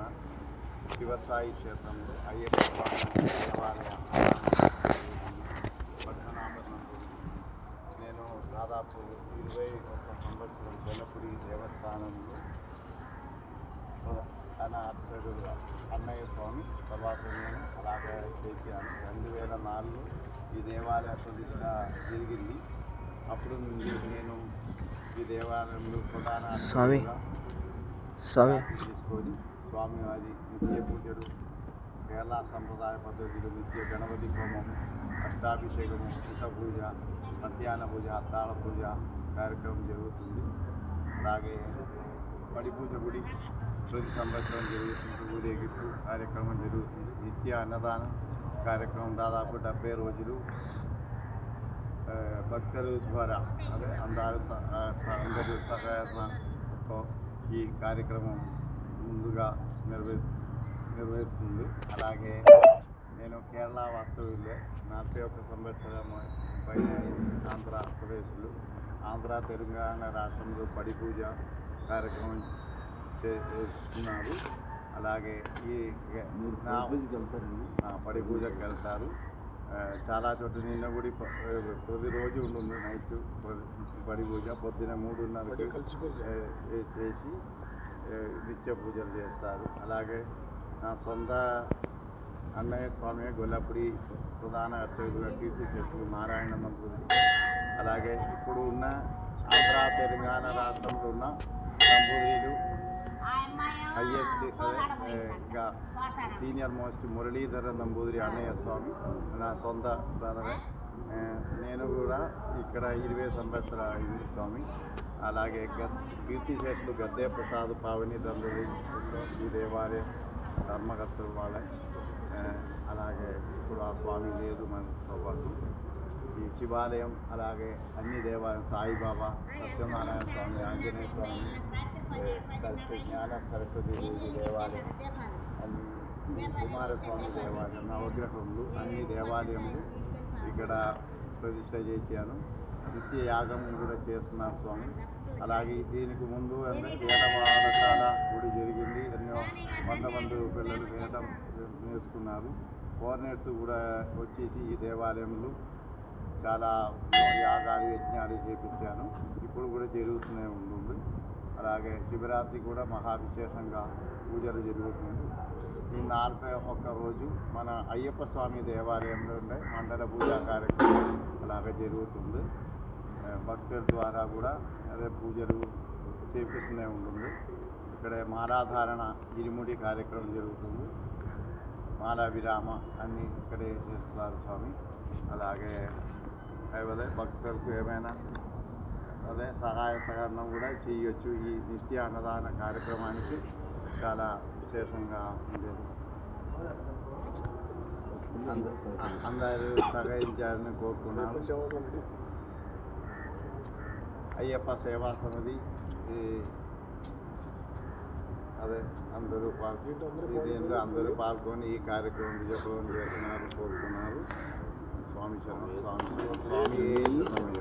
ఉన్న శివసాయి క్షేత్రంలో అయ్యప్ప దేవాలయ నేను దాదాపు ఇరవై ఒక సంవత్సరం వెలపురి దేవస్థానంలో అర్చకుడు అన్నయ్య స్వామి తర్వాత నేను అలాగే చేశాను రెండు వేల నాలుగులో ఈ దేవాలయ ప్రతిష్ట జరిగింది అప్పుడు నుండి నేను ఈ దేవాలయంలో ప్రధాన స్వామి. స్వామి తీసుకొని స్వామివారి నిత్య పూజలు కేరళ సంప్రదాయ పద్ధతిలో నిత్య గణపతి హోమం అష్టాభిషేకము పుట్ట పూజ మధ్యాహ్న పూజ అత్తాళ పూజ కార్యక్రమం జరుగుతుంది. అలాగే పడి పూజ గుడి ప్రతి సంవత్సరం జరుగుతుంది. ఊరేగింపు కార్యక్రమం జరుగుతుంది. నిత్య అన్నదానం కార్యక్రమం దాదాపు డెబ్బై రోజులు. భక్తుల ద్వారా అదే అందరూ అందరూ సహకారంతో ఈ కార్యక్రమం ముందుగా నిర్వహి నిర్వహిస్తుంది. అలాగే నేను కేరళ వాస్తవ్యులే. నలభై ఒక్క సంవత్సరం పైన ఆంధ్రప్రదేశ్లో ఆంధ్ర తెలంగాణ రాష్ట్రంలో పడి పూజ కార్యక్రమం చేస్తున్నారు. అలాగే ఈ నా పడి పూజకి వెళ్తారు. చాలా చోట్ల నిన్న గుడి ప్రతిరోజు ఉంటుంది నైట్ పడి పూజ. పొద్దున ఏ- చేసి నిత్య పూజలు చేస్తారు. అలాగే నా సొంత అన్నయ్య స్వామి గొల్లపుడి ప్రధాన అర్చకులుగా కీర్తి చేస్తూ నారాయణ మంత్రులు అలాగే ఇప్పుడు ఉన్న ఆంధ్ర తెలంగాణ రాష్ట్రంలో ఉన్న నంబూరీలు హైయెస్ట్ ఇంకా సీనియర్ మోస్ట్ మురళీధర నంబూదిరి అన్నయ్య స్వామి నా సొంత బ్రదరే. నేను కూడా ఇక్కడ ఇరవై సంవత్సరాలు అయింది స్వామి. అలాగే గ- కీర్తిశేషులు గద్దే ప్రసాద్ పావని తండ్రి ఈ దేవాలయం ధర్మకర్తలు వాళ్ళ అలాగే ఇప్పుడు ఆ స్వామి లేదు మనతో పాటు ఈ శివాలయం అలాగే అన్ని దేవాలయం సాయిబాబా సత్యనారాయణ స్వామి ఆంజనేయ స్వామి సరస్వతి జ్ఞాన సరస్వతి దేవి దేవాలయం అన్ని కుమారస్వామి దేవాలయం నవగ్రహములు అన్ని దేవాలయములు ఇక్కడ ప్రతిష్ట చేశాను. నిత్య యాగం కూడా చేస్తున్నారు స్వామి. అలాగే దీనికి ముందు అంటే గుడి జరిగింది. ఎన్నో వంద మంది పిల్లలు వేట నేర్చుకున్నారు. ఫోర్నర్స్ కూడా వచ్చేసి ఈ దేవాలయంలో చాలా యాగాలు యజ్ఞాలు చేపించాను. ఇప్పుడు కూడా జరుగుతూనే ఉంటుంది. అలాగే శివరాత్రి కూడా మహా విశేషంగా పూజలు జరుగుతుంది. ఈ నలభై ఒక్క రోజు మన అయ్యప్ప స్వామి దేవాలయంలో ఉండే మండల పూజా కార్యక్రమం అలాగే జరుగుతుంది. భక్తుల ద్వారా కూడా అదే పూజలు చేపిస్తూనే ఉంటుంది. ఇక్కడ మాలాధారణ ఇరుముడి కార్యక్రమం జరుగుతుంది. మాలా విరామ అన్నీ ఇక్కడే చేస్తున్నారు స్వామి. అలాగే అదే భక్తులకు ఏమైనా అదే సహాయ సహకారం కూడా చేయొచ్చు. ఈ నిత్య అన్నదాన కార్యక్రమానికి చాలా విశేషంగా ఉండేది అంద- అందరూ సహకరించాలని కోరుకున్నాను అయ్యప్ప సేవా సమితి అదే అందరూ పాల్గొని దీంట్లో అందరూ పాల్గొని ఈ కార్యక్రమం విజయపూర్వం చేస్తున్నారు కోరుకున్నారు. స్వామి శరణం స్వామి స్వామి